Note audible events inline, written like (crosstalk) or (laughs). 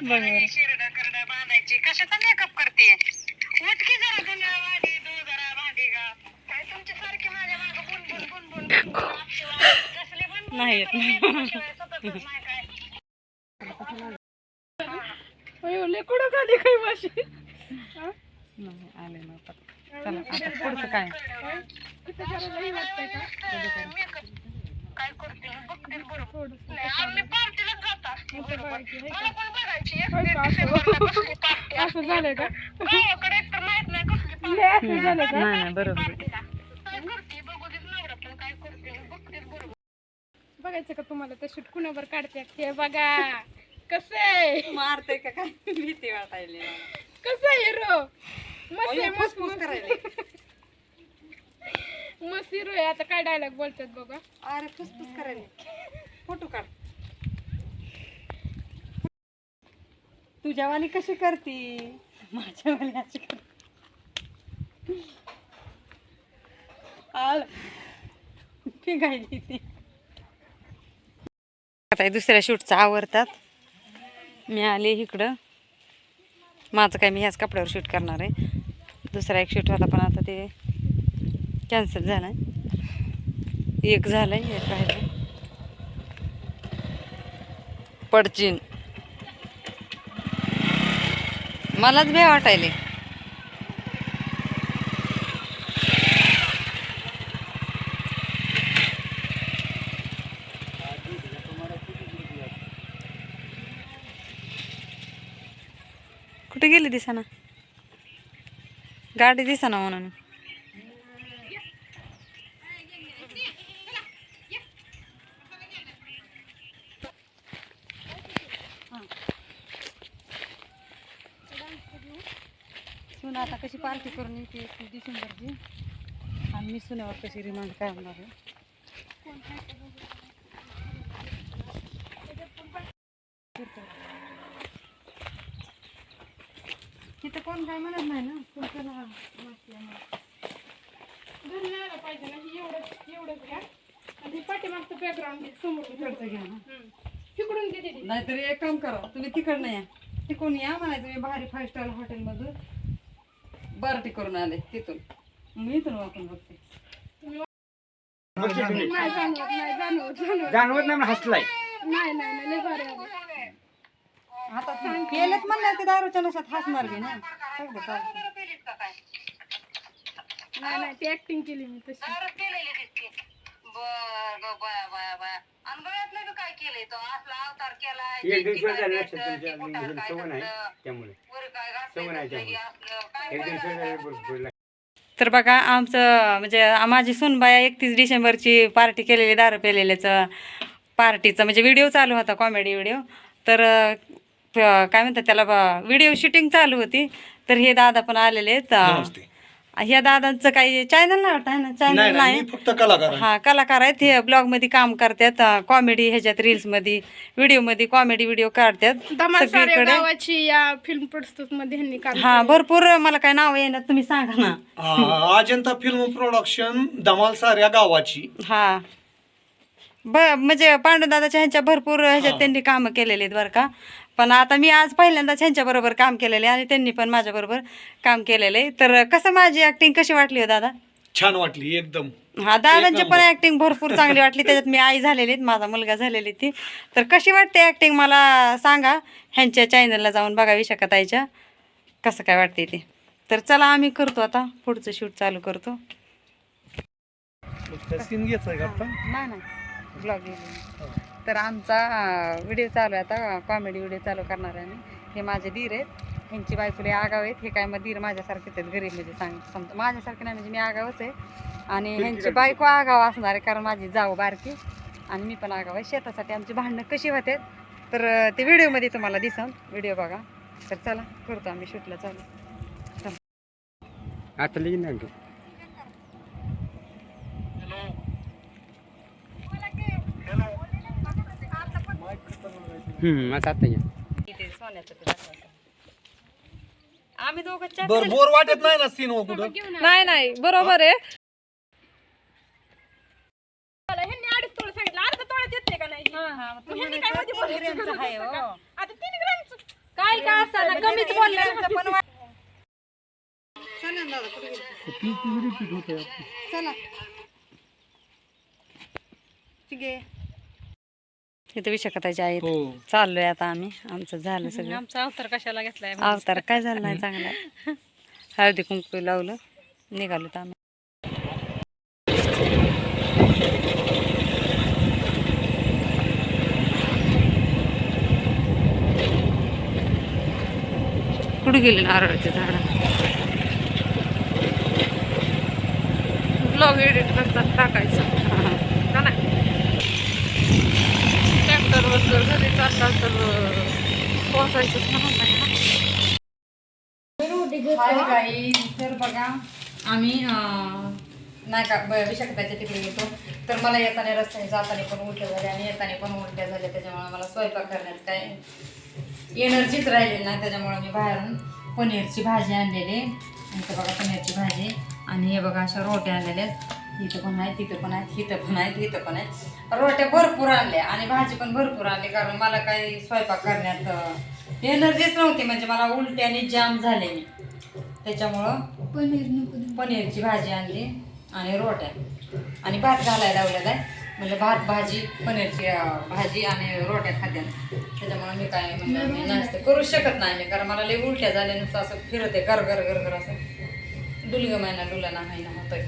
बरोबर शिरडा करडा बांधायची कशाचा मेकअप करते उठकी जरा दुनिया वाढी दो जरा भांडी का काय तुमच्या सारखे माझ्या मागं बुन बुन बुन बुन बुन बुन शिवाय कसले बुन बुन नाही येत. शिवाय सततच नाही काय अयो लय कुठं खाली काही माशी नाही आले ना आता चला आता पुढचं काय मेकअप करते बघते बरोबर नाही आम्ही पार्टीला जात. असते बरोबर. मला पण बघायची? एक होय का? असं? डिसेंबरला कसली पार्टी (laughs) असं झालंय का? गावाकडे एक तर माहीत नाही कसली झालं का? नाही नाही बरोबर. आहे. पार्टी काय करते? बघू देत नवरा पण काय करते? बघते बरोबर. बघायचं का तुम्हाला? ते शूट कुणावर काढते? हे बघा. कसं आहे? मारते का काय? भीती वाटायली कसं आहे हिरो? मस्त आहे, मस्त. करायली. मस्त हिरो आहे. आता काय डायलॉग बोलतात बघा. अरे फुसफुस करायली. फोटो काढ. तुझ्यावाली कशी करती? माझ्यावाली अशी कर. आल. ती. आता दुसऱ्या शूटचं आवरतात. मी आले इकडं. माझं काय मी ह्याच कपड्यावर शूट करणार आहे. दुसरा एक शूट होता पण आता ते कॅन्सल झालं आहे एक झालं एक राहिलं पडचिन. मलाच भे वाटायले. कुठे गेली दिसाना? गाडी दिसाना म्हणून. आता कशी पार्टी करून येते डिसेंबरची? आणि मी सुनावर कशी रिमांड काय होणार तिथं कोण काय म्हणत नाही ना? तुमचं घरी पाहिजे ना हे एवढंच एवढंच घ्या. आणि पाठीमागचं बॅकग्राऊंड समोर तिकडचं घ्या ना. तिकडून नाहीतर एक काम करा तुम्ही तिकडनं या. तिकडून या म्हणायचं मी भारी फाईव्ह स्टार हॉटेलमधून बार्टी करून आले तिथून. मी इथून वाकून बघते. नाही जाणवत नाही जाणवत जाणवत. जाणवत नाही म्हणून हसलाय. नाही नाही नाही लय भारी आलं. आता केलेत म्हणलं ते दारूच्या नशात हसणार बी ना. चालतं नाही नाही ती ऍक्टिंग केली मी तशी. दारू केलेली दिसते. बर ग बाया बाया बाया आणि गळ्यातलं बी काय केलंय तो? असला अवतार केलाय एक जिंकी दिवस काय झाले लक्षात की तुमच्या काय सवय नाही त्यामुळे. वर काय सवय नाही त्यामुळे. तर बघा आमचं म्हणजे माझी सुनबाया एकतीस डिसेंबरची पार्टी केलेली दारू पेलेल्याचं पार्टीचं म्हणजे व्हिडिओ चालू होता कॉमेडी व्हिडिओ तर काय म्हणतात त्याला व्हिडिओ शूटिंग चालू होती. तर हे दादा पण आलेले आहेत. ह्या दादांचं काही चॅनल नाही ना चॅनल नाही फक्त कलाकार हा कलाकार आहेत. हे ब्लॉगमध्ये काम करतात कॉमेडी ह्याच्यात रील्समध्ये व्हिडिओमध्ये कॉमेडी व्हिडिओ काढतात सगळीकडे. या फिल्ममध्ये हा भरपूर मला काय नाव येणार तुम्ही सांगा ना. आ, अजंता फिल्म प्रोडक्शन धमाल साऱ्या गावाची. हा. ब म्हणजे पांडुदादाच्या ह्यांच्या भरपूर ह्याच्यात त्यांनी कामं केलेली आहेत बरं का. पण आता मी आज पहिल्यांदाच ह्यांच्या बरोबर काम केलेले आणि त्यांनी पण माझ्या बरोबर काम केलेले आहे. तर कसं माझी ऍक्टिंग कशी वाटली हो दादा? छान वाटली एकदम. हा दादांची पण ऍक्टिंग भरपूर चांगली वाटली. त्याच्यात मी आई झालेली आहे, माझा मुलगा झालेली ती. तर कशी वाटते ऍक्टिंग मला सांगा. ह्यांच्या चॅनलला जाऊन बघावी शकत आईच्या. कसं काय वाटते ते. तर चला आम्ही करतो आता. पुढचं शूट चालू करतो. नाही ब्लॉग तर आमचा व्हिडिओ चालू आहे आता कॉमेडी व्हिडिओ चालू करणार आहे आम्ही हे माझे धीर आहेत. ह्यांची बायकोले आगाव आहेत. हे काय मग धीर माझ्यासारखेच आहेत गरीब म्हणजे सांग समजा माझ्यासारखे नाही म्हणजे मी आगावच आहे. आणि ह्यांची बायको आगाव असणार आहे कारण माझी जाऊ बारकी. आणि मी पण आगाव आहे. शेतासाठी आमची भांडणं कशी होते तर ते व्हिडिओमध्ये तुम्हाला दिसन. व्हिडिओ बघा. तर चला करतो आम्ही शूटला चालू. आता लिहिन ना तू हम्म आता आता या इथे सोन्याचं ते दाखवायचं. आम्ही दोघं चहा बर बोर वाटत नाही ना सीन कुठं? नाही नाही बरोबर आहे. ह्यांनी अडीच तोळ सांगितलं. अर्धा तोळ्यात येते का नाही? हा, हा, मग ह्यांनी काय मध्ये हो. का? आता तीन ग्रामचं. कमीच बोलले? चला. ठीक आहे. इथं विशाखताचे आहेत चाललोय आता आम्ही. आमचं झालं सगळं. आमचा अवतार कशाला घेतलाय अवतार काय झालं नाही चांगला. हळदी कुंकू लावलं निघालो तर आम्ही. कुठे गेले नारळाचे झाड ब्लॉग एडिट करतात टाकायचं. का नाही? ट्रॅक्टरवर घरी चालला तर पोहोचायचंच काही तर बघा आम्ही नाही का विशाखताच्या तिकडे येतो. तर मला येताना रस्त्याने जाताना पण उलट्या झाल्या आणि येताना पण उलट्या झाल्या. त्याच्यामुळे मला स्वयंपाक करण्यात काय एनर्जीच राहिली नाही. त्याच्यामुळे मी बाहेरून पनीरची भाजी आणलेली इथं बघा पनीरची भाजी. आणि हे बघा अशा रोट्या आणलेल्या आहेत. इथं पण आहेत तिथं पण आहेत इथं पण आहेत इथं पण आहेत. रोट्या भरपूर आणल्या आणि भाजी पण भरपूर आणली कारण मला काही स्वयंपाक करण्यात एनर्जीच नव्हती. म्हणजे मला उलटी आणि जाम झाले मी. त्याच्यामुळं पनीरची भाजी आणली आणि रोट्या. आणि भात घालायला लावलेला आहे. म्हणजे भात भाजी पनीरची भाजी आणि रोट्या खात्या त्याच्यामुळे मी काय म्हणलं मी नाश्ता करू शकत नाही मी. कारण मला लई उलट्या झाल्या नुसतं असं फिरते गर गर गर गर असं. डुलगं महिना डुला ना महिना होतोय.